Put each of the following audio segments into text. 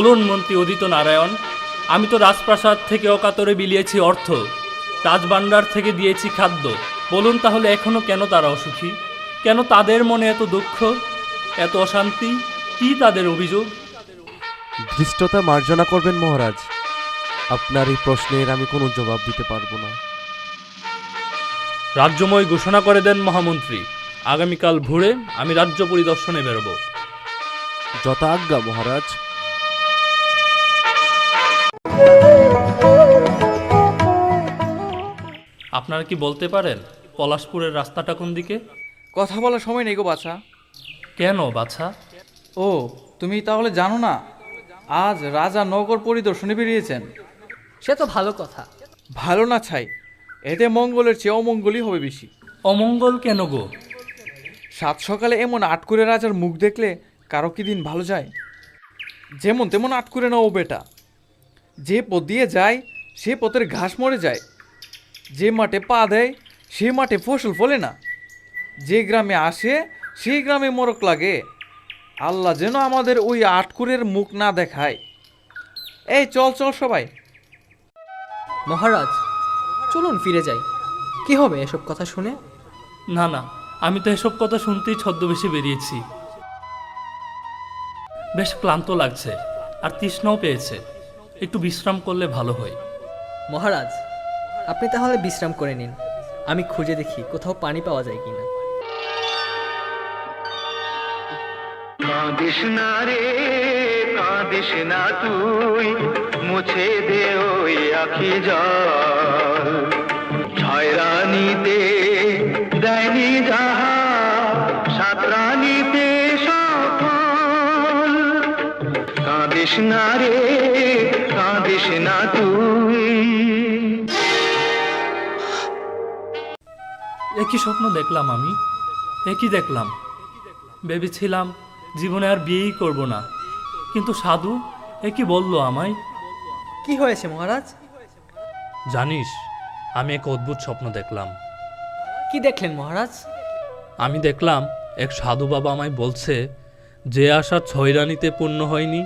বলুন মন্ত্রী উদিত নারায়ণ আমি তো রাজপ্রাসাদ থেকে অকাতরে বিলিয়েছি অর্থ রাজভাণ্ডার থেকে দিয়েছি খাদ্য। বলুন তাহলে এখনও কেন তারা অসুখী? কেন তাদের মনে এত দুঃখ এত অশান্তি? কি তাদের অভিযোগ? ধৃষ্টতা মার্জনা করবেন মহারাজ। আপনার এই প্রশ্নের আমি কোনো জবাব দিতে পারব না। রাজ্যময় ঘোষণা করে দেন মহামন্ত্রী। আগামীকাল ভোরে আমি রাজ্য পরিদর্শনে বেরোব। যথা আজ্ঞা মহারাজ। আপনারা কি বলতে পারেন পলাশপুরের রাস্তাটা কোন দিকে? কথা বলার সময় নেই গো বাছা। কেন বাছা? ও তুমি তাহলে জানো না আজ রাজা নগর পরিদর্শনে বেরিয়েছেন। সে তো ভালো কথা। ভালো না ছাই এতে মঙ্গলের চেয়ে অমঙ্গলই হবে বেশি। অমঙ্গল কেন গো? সাত সকালে এমন আটকুরে রাজার মুখ দেখলে কারও কি দিন ভালো যায়? যেমন তেমন আটকুরে না ও বেটা। যে পথ দিয়ে যায় সে পথের ঘাস মরে যায়। যে মাঠে পা দেয় সে মাঠে ফসল ফলে না। যে গ্রামে আসে সেই গ্রামে মরক লাগে। আল্লাহ যেন আমাদের ওই আটকুরের মুখ না দেখায়। এই চল চল সবাই। মহারাজ চলুন ফিরে যাই। কি হবে এসব কথা শুনে? না না আমি তো এসব কথা শুনতেই ছদ্মবেশে বেরিয়েছি। বেশ ক্লান্ত লাগছে আর তৃষ্ণাও পেয়েছে। একটু বিশ্রাম করলে ভালো হয়। মহারাজ আপনি তাহলে বিশ্রাম করে নিন। আমি খুঁজে দেখি কোথাও পানি পাওয়া যায় কিনা। কাঁদিস না রে কাঁদিস না তুই মুছে দে ওই আখি জল। ছয় রানীতে দেয়নি যাহা সাত রানীতে সফল। কাঁদিস না রে কাঁদিস না তুই। একই স্বপ্ন দেখলাম আমি একই দেখলাম। ভেবেছিলাম জীবনে আর বিয়েই করব না কিন্তু সাধু একই বলল আমায়। কি হয়েছে মহারাজ? জানিস আমি এক অদ্ভুত স্বপ্ন দেখলাম। কি দেখলেন মহারাজ? আমি দেখলাম এক সাধু বাবা আমায় বলছে যে আশা ছয় রানীতে পূর্ণ হয়নি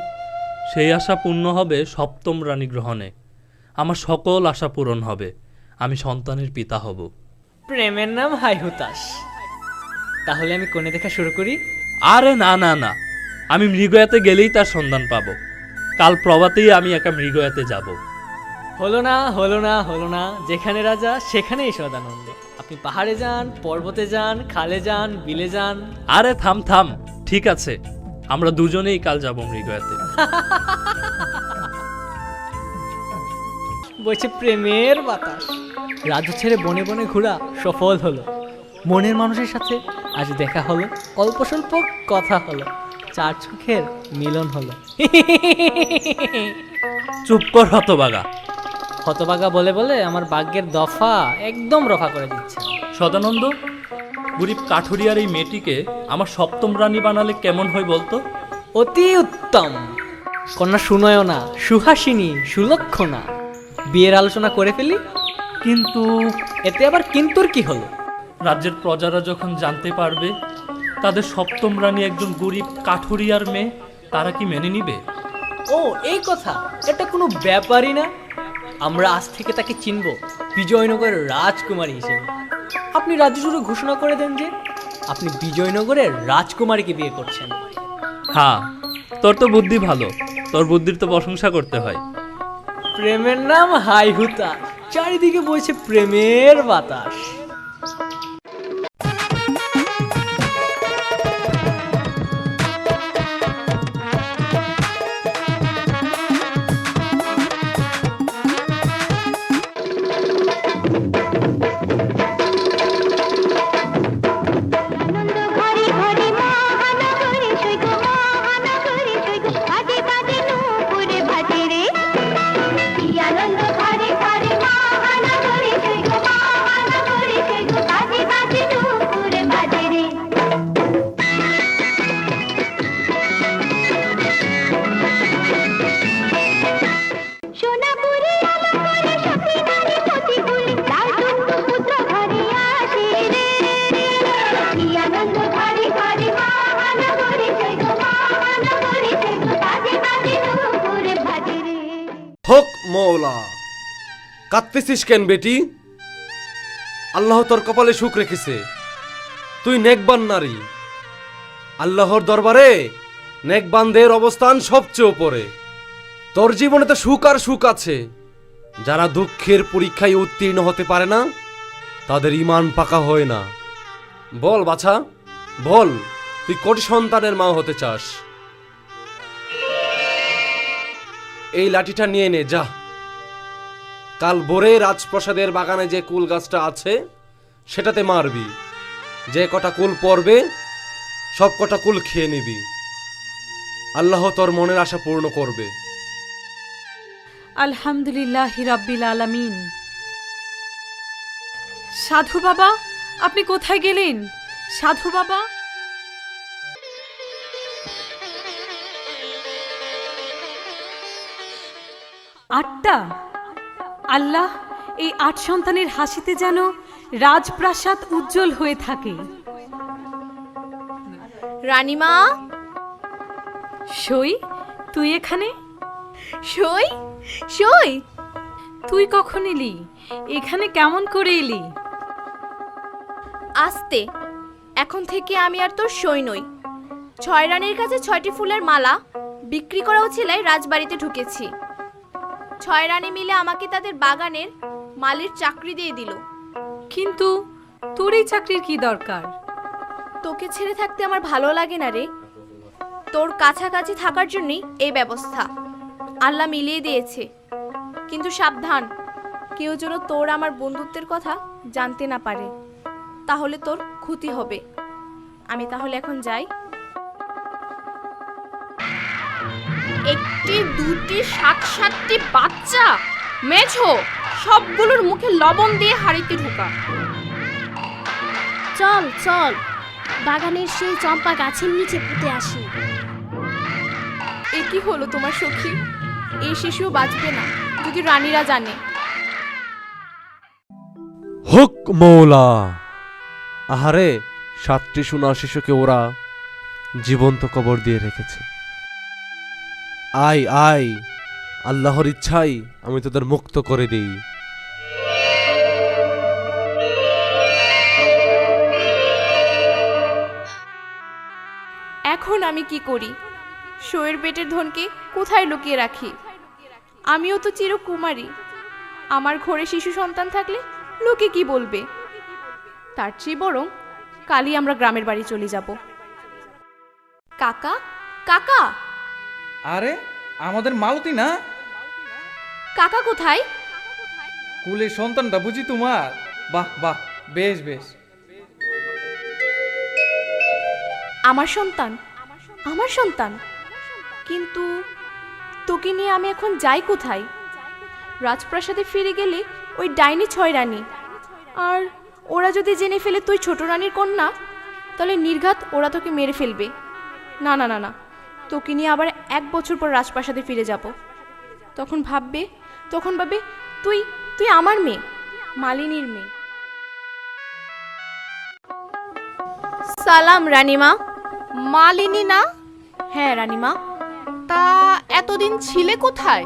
সেই আশা পূর্ণ হবে সপ্তম রানী গ্রহণে। আমার সকল আশা পূরণ হবে। আমি সন্তানের পিতা হব। প্রেমের নাম হাই হুতাশ। তাহলে আমি কোণে দেখা শুরু করি? আরে না না না। আমি মৃগয়াতে গেলেই তার সন্ধান পাবো। কাল প্রভাতেই আমি একা মৃগয়াতে যাব। হলো না হলো না হলো না। যেখানে রাজা সেখানেই সদানন্দ। আপনি পাহাড়ে যান পর্বতে যান খালে যান বিলে যান। আরে থাম থাম। ঠিক আছে। আমরা দুজনেই কাল যাব মৃগয়াতে। বইছে প্রেমের বাতাস। রাজু ছেড়ে বনে বনে ঘোরা সফল হলো। মনের মানুষের সাথে আজ দেখা হলো অল্প স্বল্প কথা হলো। চার চোখের মিলন হলো। চুপ কর হতবাগা। হতবাগা বলে বলে আমার ভাগ্যের দফা একদম রফা করে দিচ্ছে। সদানন্দ বুড়ি কাঠুরিয়ার এই মেয়েটিকে আমার সপ্তম রানী বানালে কেমন হয় বলতো? অতি উত্তম। কন্যা শুনয় না সুহাসিনী সুলক্ষণা। বিয়ের আলোচনা করে ফেলি কিন্তু এতে আবার কিন্তুর কি হলো? রাজ্যের প্রজারা যখন জানতে পারবে তাদের সপ্তম রানী একজন গরিব কাঠুরিয়ার মেয়ে তারা কি মেনে নিবে? ও এই কথা এটা কোনো ব্যাপারই না। আমরা আজ থেকে তাকে চিনব বিজয়নগরের রাজকুমারী হিসেবে। আপনি রাজ্য জুড়ে ঘোষণা করে দেন যে? আপনি বিজয়নগরের রাজকুমারীকে বিয়ে করছেন। হ্যাঁ তোর তো বুদ্ধি ভালো। তোর বুদ্ধির তো প্রশংসা করতে হয়। প্রেমের নাম হাই হুতা চারিদিকে বইছে প্রেমের বাতাস। মৌলা। কাঁদতেছিস কেন বেটি? আল্লাহ তোর কপালে সুখ রেখেছে। তুই নেকবান নারী। আল্লাহর দরবারে নেকবানদের অবস্থান সবচেয়ে উপরে। তোর জীবনে তো সুখ আর সুখ আছে। যারা দুঃখের পরীক্ষায় উত্তীর্ণ হতে পারে না, তাদের ইমান পাকা হয় না। বল বাছা, বল, তুই কোটি সন্তানের মা হতে চাস। এই লাঠিটা নিয়ে নে, যা। কাল ভোরে রাজপ্রাসাদের বাগানে যে কুল গাছটা আছে, সেটাতে মারবি। যে কটা কুল পড়বে, সব কটা কুল খেয়ে নিবি। আল্লাহ তোর মনের আশা পূর্ণ করবে। আলহামদুলিল্লাহ রাব্বিল আলামিন। সাধু বাবা, আপনি কোথায় গেলেন? সাধু বাবা? আটটা? আল্লাহ এই আট সন্তানের হাসিতে যেন রাজপ্রাসাদ উজ্জ্বল হয়ে থাকে। রানীমা? সই তুই এখানে? সই? সই? তুই কখন এলি? এখানে কেমন করে এলি? আস্তে। এখন থেকে আমি আর তোর সই নই। ছয় রানীর কাছে ছয়টি ফুলের মালা বিক্রি করা ছিলাই রাজবাড়িতে ঢুকেছি। ছয় রানী মিলে আমাকে তাদের বাগানের মালির চাকরি দিয়ে দিল। কিন্তু তোর এই চাকরির কি দরকার? তোকে ছেড়ে থাকতে আমার ভালো লাগে না রে। তোর কাছাকাছি থাকার জন্যই এই ব্যবস্থা। আল্লাহ মিলিয়ে দিয়েছে। কিন্তু সাবধান কেউ যেন তোর আমার বন্ধুত্বের কথা জানতে না পারে। তাহলে তোর ক্ষতি হবে। আমি তাহলে এখন যাই। একটি দুটি সাত সাতটি বাচ্চা। মেঝো সবগুলোর মুখে লবণ দিয়ে হাড়িতে ঢোকা। চল চল বাগানের সেই চম্পা গাছের নিচে পুঁতে আসি। এ কি হলো তোমার সখী? এই শিশুও বাঁচবে না যদি রানীরা জানে। হুক মৌলা আহারে সাতটি সোনা শিশুকে ওরা জীবন্ত কবর দিয়ে রেখেছে। আয় আয়। আল্লাহর ইচ্ছাই আমি তোদের মুক্ত করে দিই। এখন আমি কি করি? শোয়ের পেটের ধনকে কোথায় লুকিয়ে রাখি? আমিও তো চিরকুমারী। আমার ঘরে শিশু সন্তান থাকলে লোকে কি বলবে? তার চেয়ে বরং কালই আমরা গ্রামের বাড়ি চলে যাব। কাকা কাকা! আরে আমাদের মালতী না? কাকা কোথায়? কুলের সন্তানটা বুঝি তোমার? বাহ বাহ বেশ বেশ। আমার সন্তান? আমার সন্তান? কিন্তু তোকে নিয়ে আমি এখন যাই কোথায়? রাজপ্রাসাদে ফিরে গেলে ওই ডাইনি ছয় রানী। আর ওরা যদি জেনে ফেলে তুই ছোট রানীর কন্যা তাহলে নির্ঘাত ওরা তোকে মেরে ফেলবে। না না না না। তোকে নিয়ে আবার এক বছর পর রাজপ্রাসাদে ফিরে যাব। তখন ভাববে তখন ভাববে তুই তুই আমার মেয়ে মালিনীর মেয়ে। সালাম রানিমা। মালিনী না? হ্যাঁ রানিমা। তা এতদিন ছিলে কোথায়?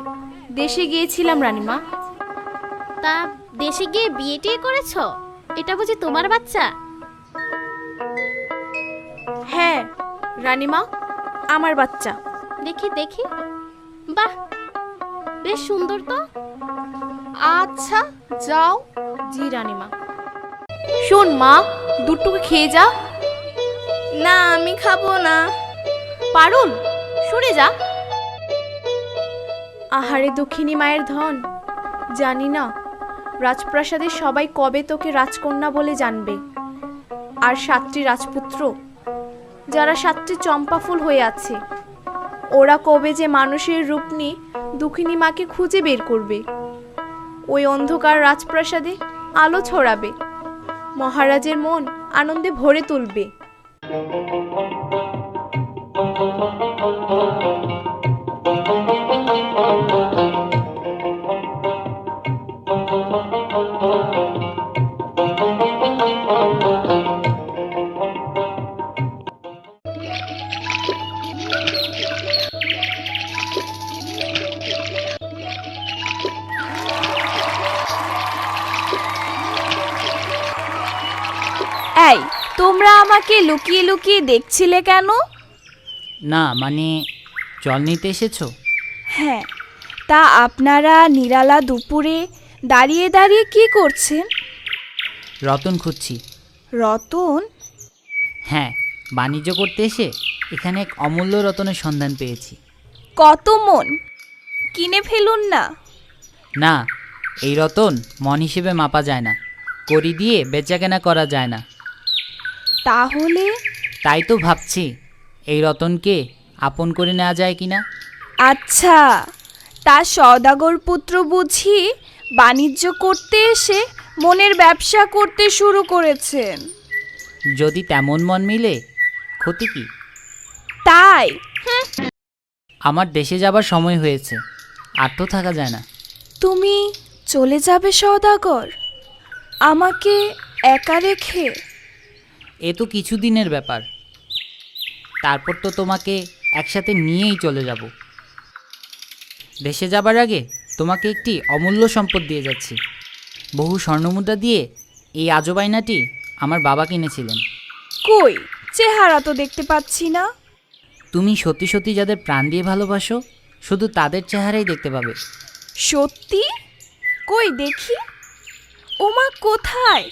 দেশে গিয়েছিলাম রানীমা। তা দেশে গিয়ে বিয়ে টিয়ে করেছ? এটা বুঝি তোমার বাচ্চা? হ্যাঁ রানীমা। আমার বাচ্চা। দেখি দেখি। বাহ বেশ সুন্দর তো। আচ্ছা যাও। জি রানীমা। শোন মা দুটুকু খেয়ে যা। না আমি খাব না। পারুল সরে যা। আহারে দক্ষিণী মায়ের ধন জানি না রাজপ্রাসাদে সবাই কবে তোকে রাজকন্যা বলে জানবে। আর সাতটি রাজপুত্র যারা সাতটি চম্পা ফুল হয়ে আছে। ওরা কবে যে মানুষের রূপ নিয়ে দুঃখিনী মাকে খুঁজে বের করবে। ওই অন্ধকার রাজপ্রাসাদে আলো ছড়াবে। মহারাজের মন আনন্দে ভরে তুলবে। এই তোমরা আমাকে লুকিয়ে লুকিয়ে দেখছিলে কেন? না মানে জল নিতে এসেছ? হ্যাঁ তা আপনারা নিরালা দুপুরে দাঁড়িয়ে দাঁড়িয়ে কি করছেন? রতন খুঁজছি। রতন? হ্যাঁ বাণিজ্য করতে এসে এখানে এক অমূল্য রতনের সন্ধান পেয়েছি। কত মন? কিনে ফেলুন না। না এই রতন মন হিসেবে মাপা যায় না। করি দিয়ে বেচাকেনা করা যায় না। তাহলে? তাই তো ভাবছি। এই রতনকে আপন করে নেওয়া যায় কি না? আচ্ছা তা সদাগর পুত্র বুঝি বাণিজ্য করতে এসে মনের ব্যবসা করতে শুরু করেছেন। যদি তেমন মন মিলে ক্ষতি কি? তাই? আমার দেশে যাবার সময় হয়েছে আর তো থাকা যায় না। তুমি চলে যাবে সদাগর আমাকে একা রেখে এ তো কিছুদিনের ব্যাপার। তারপর তো তোমাকে একসাথে নিয়েই চলে যাব। দেশে যাবার আগে তোমাকে একটি অমূল্য সম্পদ দিয়ে যাচ্ছি। বহু স্বর্ণমুদ্রা দিয়ে এই আজবাইনাটি আমার বাবা কিনেছিলেন। কই? চেহারা তো দেখতে পাচ্ছি না। তুমি সত্যি সত্যি যাদের প্রাণ দিয়ে ভালোবাসো শুধু তাদের চেহারাই দেখতে পাবে। সত্যি? কই দেখি? ওমা কোথায়?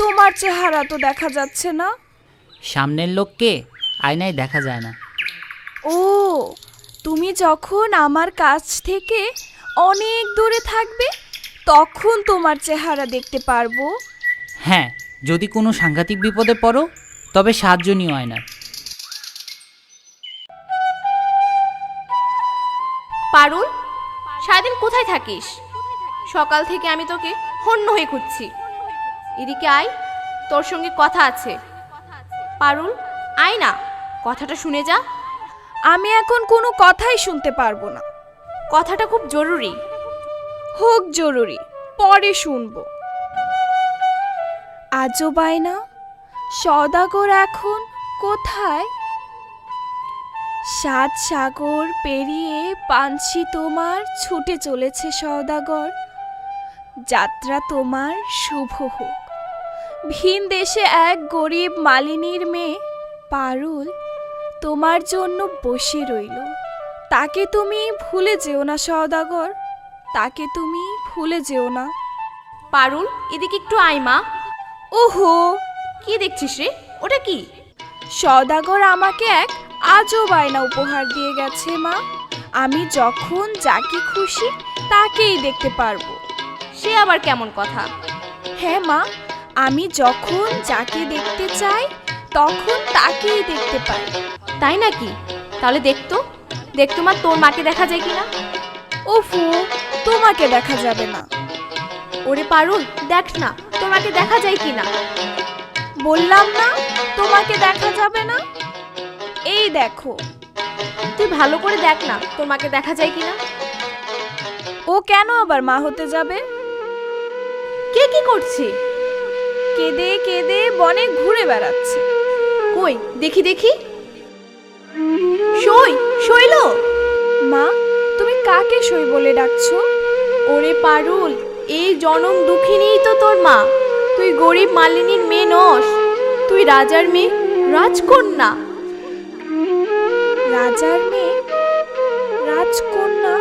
তোমার চেহারা তো দেখা যাচ্ছে না। সামনের লোককে আয়নায় দেখা যায় না। ও তুমি যখন আমার কাছ থেকে অনেক দূরে থাকবে তখন তোমার চেহারা দেখতে পারব। হ্যাঁ যদি কোনো সাংঘাতিক বিপদে পড়ো তবে সাহায্য নিও আয়নার। পারুল সারাদিন কোথায় থাকিস? সকাল থেকে আমি তোকে হন্য হয়ে খুঁজছি। এদিকে আয় তোর সঙ্গে কথা আছে। পারুল আয় না কথাটা শুনে যা। আমি এখন কোনো কথাই শুনতে পারব না। কথাটা খুব জরুরি। হোক জরুরি পরে শুনব। আজও বায়না সদাগর এখন কোথায়? সাত সাগর পেরিয়ে পাঞ্ছি তোমার ছুটে চলেছে সদাগর। যাত্রা তোমার শুভ হোক। ভিন দেশে এক গরিব মালিনীর মেয়ে পারুল তোমার জন্য বসে রইল। তাকে তুমি ভুলে যেও না সদাগর তাকে তুমি ভুলে যেও না। পারুল এদিকে একটু আয় মা। ওহো কি দেখছিস রে? ওটা কি? সদাগর আমাকে এক আজও বায়না উপহার দিয়ে গেছে মা। আমি যখন যাকে খুশি তাকেই দেখতে পারব। সে আবার কেমন কথা? হ্যাঁ মা আমি যখন যাকে দেখতে চাই, তখন তাকেই দেখতে পাই। তাই নাকি? তাহলে দেখতো দেখতো মা, তোর মাকে দেখা যায় কিনা? ওফো তোমাকে দেখা যাবে না। ওরে পারুল, দেখ না তোমাকে দেখা যায় কিনা? বললাম না, তোমাকে দেখা যাবে না? এই দেখো, তুই ভালো করে দেখ না তোমাকে দেখা যায় কিনা? ও কেন আবার মা হতে যাবে? কে কি করছে? কেঁদে কেঁদে বনে ঘুরে বেড়াচ্ছে। কই, দেখি দেখি। সই শৈল মা, তুমি কাকে সই বলে ডাকছো? ওরে পারুল, এই জনম দুঃখিনীই তো তোর মা। তুই গরিব মালিনীর মেয়ে নস। তুই রাজার মেয়ে, রাজকন্যা। রাজার মেয়ে, রাজকন্যা?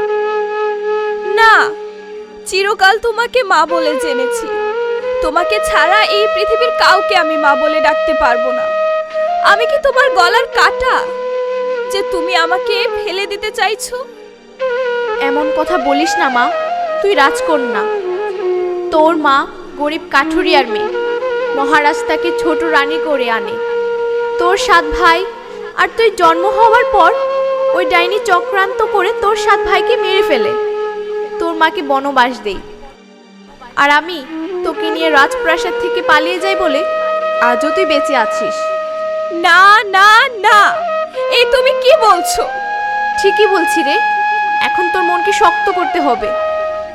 না, চিরকাল তোমাকে মা বলে জেনেছি। তোমাকে ছাড়া এই পৃথিবীর কাউকে আমি মা বলে ডাকতে পারব না। আমি কি তোমার গলার কাটা যে তুমি আমাকে ফেলে দিতে চাইছো? এমন কথা বলিস না মা, তুই রাজকন্যা। তোর মা গরিব কাঠুরিয়ার মেয়ে, মহারাজ তাকে ছোট রানী করে আনে। তোর সাত ভাই, আর তুই জন্ম হওয়ার পর ওই ডাইনি চক্রান্ত করে তোর সাত ভাইকে মেরে ফেলে। তোর মাকে বনবাস দেই। আর আমি তোকে নিয়ে রাজপ্রাসাদ থেকে পালিয়ে যাই বলে আজও তুই বেঁচে আছিস। না না না। এই তুমি কি বলছো? ঠিকই বলছি রে। এখন তোর মনকে শক্ত করতে হবে।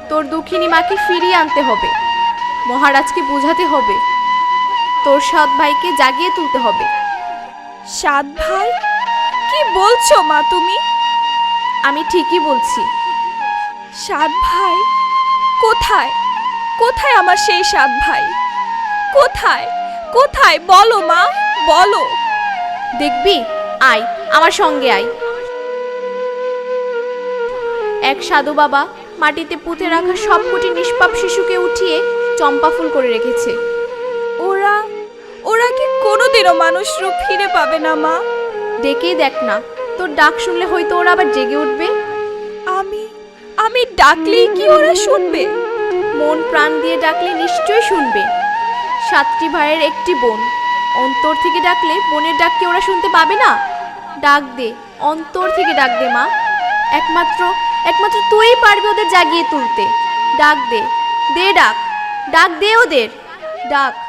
তোর দুঃখিনী মাকে ফিরিয়ে আনতে হবে। মহারাজকে বোঝাতে হবে। তোর সৎ ভাইকে জাগিয়ে তুলতে হবে। সাত ভাই? কি বলছো মা তুমি? আমি ঠিকই বলছি। সাত ভাই কোথায়? কোথায় আমার সেই সাত ভাই? কোথায়? কোথায়? বলো মা বলো। দেখবি? আয় আমার সঙ্গে আয়। এক সাধু বাবা মাটিতে পুঁতে রাখা সবকটি নিষ্পাপ শিশুকে উঠিয়ে চম্পা ফুল করে রেখেছে। ওরা ওরা কি কোনোদিনও মানুষ রূপ ফিরে পাবে না মা? ডেকেই দেখ না তোর ডাক শুনলে হয়তো ওরা আবার জেগে উঠবে। আমি আমি ডাকলেই কি ওরা শুনবে? মন প্রাণ দিয়ে ডাকলে নিশ্চয়ই শুনবে। সাতটি ভাইয়ের একটি বোন। অন্তর থেকে ডাকলে বোনের ডাক কি ওরা শুনতে পাবে না? ডাক দে, অন্তর থেকে ডাক দে, মা। একমাত্র একমাত্র তুই পারবি ওদের জাগিয়ে তুলতে। ডাক দে দে ডাক ডাক দে ওদের। ডাক।